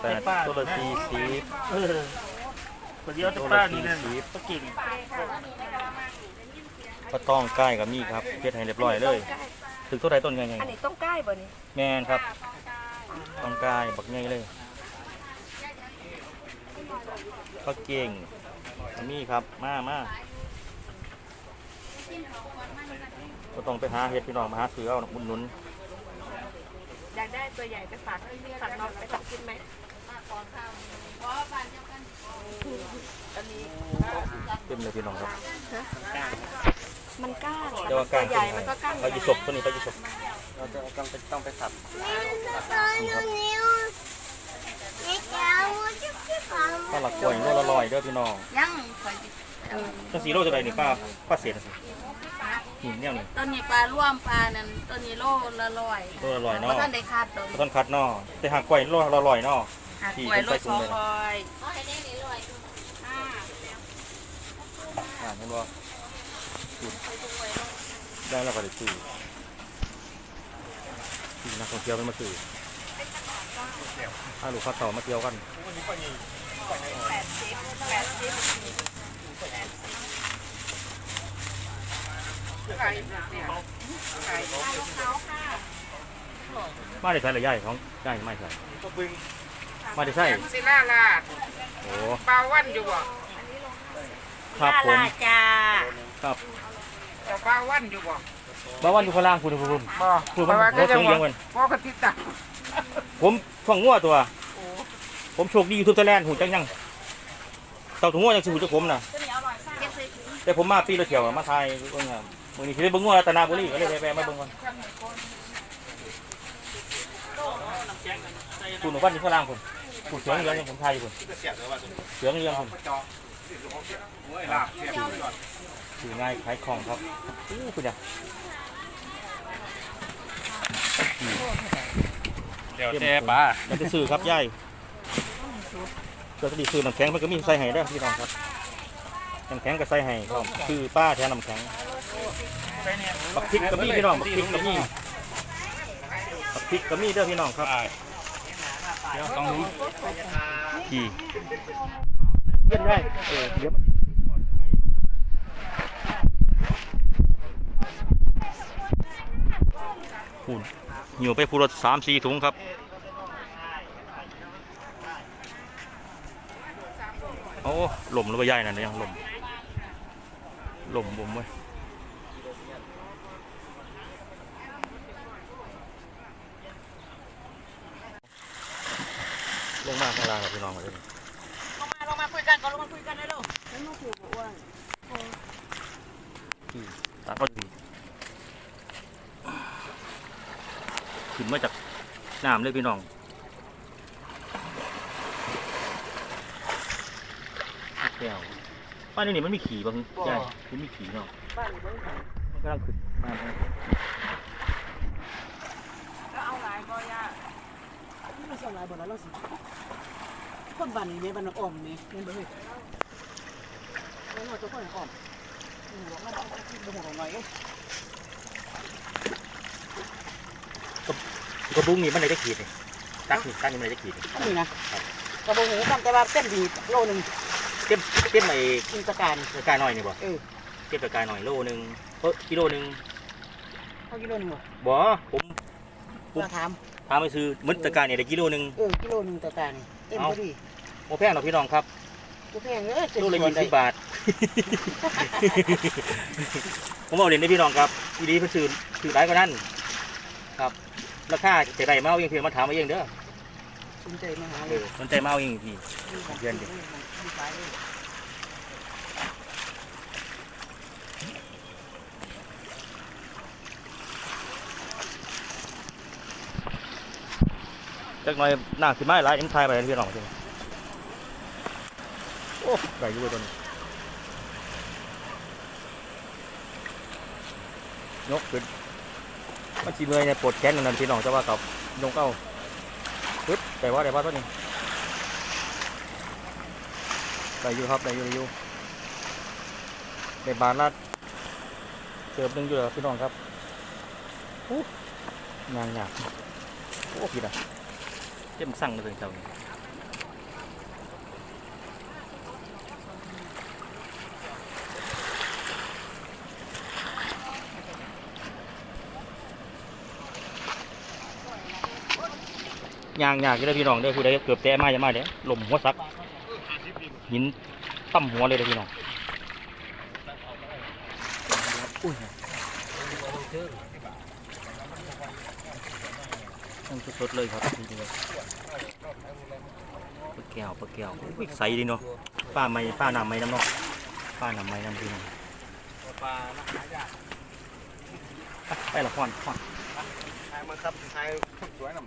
แต่แต่ป้าตัวละสี่สิบเออคนเดียวแต่ป้านี่นั่นตัวละสี่สิบก็กินก็ต้องใกล้กับมี่ครับเฮ็ดให้เรียบร้อยเลย ถึงตัวใดต้นไงไงอันนี้ต้องใกล้บ่นี่แม่นครับ ต้องใกล้บักไงเลยก็เก่งมี่ครับมามาก็ต้องไปหาเฮ็ดพี่น้องมาหาซื้อเอาอุดหนุนอยากได้ตัวใหญ่ไปฝากฝากน้องไปตัดกินไหม เต็มเลยพี่น้องครับมันก้างเดี๋ยวว่าตัก้าวงใหญ่มันก็ก้างไปยิศพตัวนี้ไปยิศพเราจะต้องไปต้องไปสับนี่ครับป้าหลักกล้วยโลละร้อยเด้อพี่น้องยังคอยตั้งสี่โลจะได้นี่ป้าป้าเศษสิหินเนี่ยนี่ต้นนี้ปลาร่วมปลานั่นต้นนี้โลละร้อยโลละร้อยเพเนาะราะท่านได้คาดต้นต้นคัดเนาะแต่หากกล้วยโลละร้อยเนาะ หักที่กล้วยโลเป็นไส้สองถุงเลยร้อยอ่าเห็นบ่ได้แล้วก็ได้ซื้อที่นักท่องเที่ยวมันมาซื้อถ้าลูกค้าเต่ามาเที่ยวกันมาได้ใส่ระยะของย่ายไม่ใส่ มาได้ใส่สิล่าลาดโอ้ปลาวันอยู่บ่ครับผมจ้าครับแต่ปลาวันอยู่บ่บ้าวันอยู่ข้างล่างคุณคุณบ่คุณเพมันราะว่าโคก็ตรจะเสียงบ่เลี้ยงมันพ่อกระติดตาผมฟังงัวตัวผมโชคดียูทูบไทยแลนด์หูจังยังเต่าถุงงัวยังสิหูจักผมน่ะ แต่ผมมาปีละเที่ยวมาไทยเบิ่งครับมื้อนี้สิได้เบิ่งงัวรัตนาบุรีก็เลยแวะๆมาเบิ่งก่อนคุณวันอยู่ข้างล่างคุณ คุณเสียงเลี้ยงผมไทยอยู่คุณเสียงเลี้ยงคุณคือง่ายขายของครับอู้คุณอะเดี๋ยวเจ๊ป้ามันจะซื้อครับยายเกิดจะดีซื้อน้ำแข็งมันก็มีใส่ให้เด้อพี่น้องครับน้ำแข็งก็ใส่ให้พร้อมคือป้าแทนน้ำแข็งบักพริกก็มีพี่น้องบักพริกก็มีบักพริกก็มีเด้อพี่น้องครับ เดี๋ยวต้องรู้พี่เยี่ยมได้เออเดี๋ยวมันหุ่นหิวไปพูรถสามสี่ถุงครับโอ้หล่มแล้วไปใหญ่นั่นยังหล่มหล่มบ่มไว้ ลงมาข้างล่างครับพี่น้องมาเลยลงมาลงมาคุยกันก่อนลงมาคุยกันเลยลูกที่ตาก็ดีขึ้นมาจากน้ำเลยพี่น้องแก้วป้านนี่นี่มันมีขี่บางใช่มันมีขี่เนาะมันกำลังขึ้นมาแล้ว ไม่ใช่หลายบ่แล้วเราสิคนบ้านนี้เนี่ยบ้านองอ้อมนี่เห็นบ่เฮ้ยแล้วเราจะคนอ้อมอืมบอกว่าบ่บ่ฮู้ของหน่อยกระบุ้งนี่มันได้จะขีดนี่ตักนี่ตักนี่มันได้จะขีดนี่นนี้นะก็บ่ฮู้กันแต่ว่าเต็มดีโลนึงเต็มเต็มไอ้กินตะการตะกายหน่อยนี่บ่เต็มตะกายหน่อยโลนึงเอ้อกิโลนึงเท่ากิโลนึงบ่บ่ผมผมถาม พาไปซื้อเหมือนตะกร้ายเนี่ยได้กิโลหนึง เออกิโลนึงตะการนี่เต็มพอดีโมแพงหรอกพี่น้องครับบ่แพงเด้อเจ็ดโลละส่วยี่นได้สิบบาท ผมเอาเรียนได้พี่น้องครับทีนี้เพิ่นซื้อซื้อหลายกว่านั้นครับราคาจะได้มาเอาเองเพียงมาถามเอาเองเด้อสนใจมาหาเอเลยอสนใจมาเอาเองพี่ เดือนเดียวมีขายเลย จักหน่อยหน้าสิไม้หลายเอ็มทายไปพี่น้องจริงโอ้ได้อยู่เว้ยตัวนี้ยกขึ้นมันจีเมอยเนี่ยปวดแขนนั่นพี่น้องจะว่ากับยกเอาปึ๊บแต่ว่าแต่ว่าตัวนี้ได้อยู่ครับได้อยู่ได้อยู่ในบานละเติมหนึงอยู่แล้วพี่น้องครับโอ้ยางยากโอ้พี่นะ เต็มสั่งเลยเจ้านี่ยางยางก็ได้พี่น้องได้ผู้ได้เกือบแตะมาจะมาเด้ลมหัวซักหินตั้มหัวเลยเด้พี่น้องอุ้ย นั่นสดๆเลยครับนี่เลยปลาแก้วปลาแก้วอุ้ยใสดีเนาะป้าไม่ป้าน้ำไม่น้ำเนาะป้าน้ำไม่น้ำพี่น้องปลาไปละครครทายมาครับทายสวยหน่อ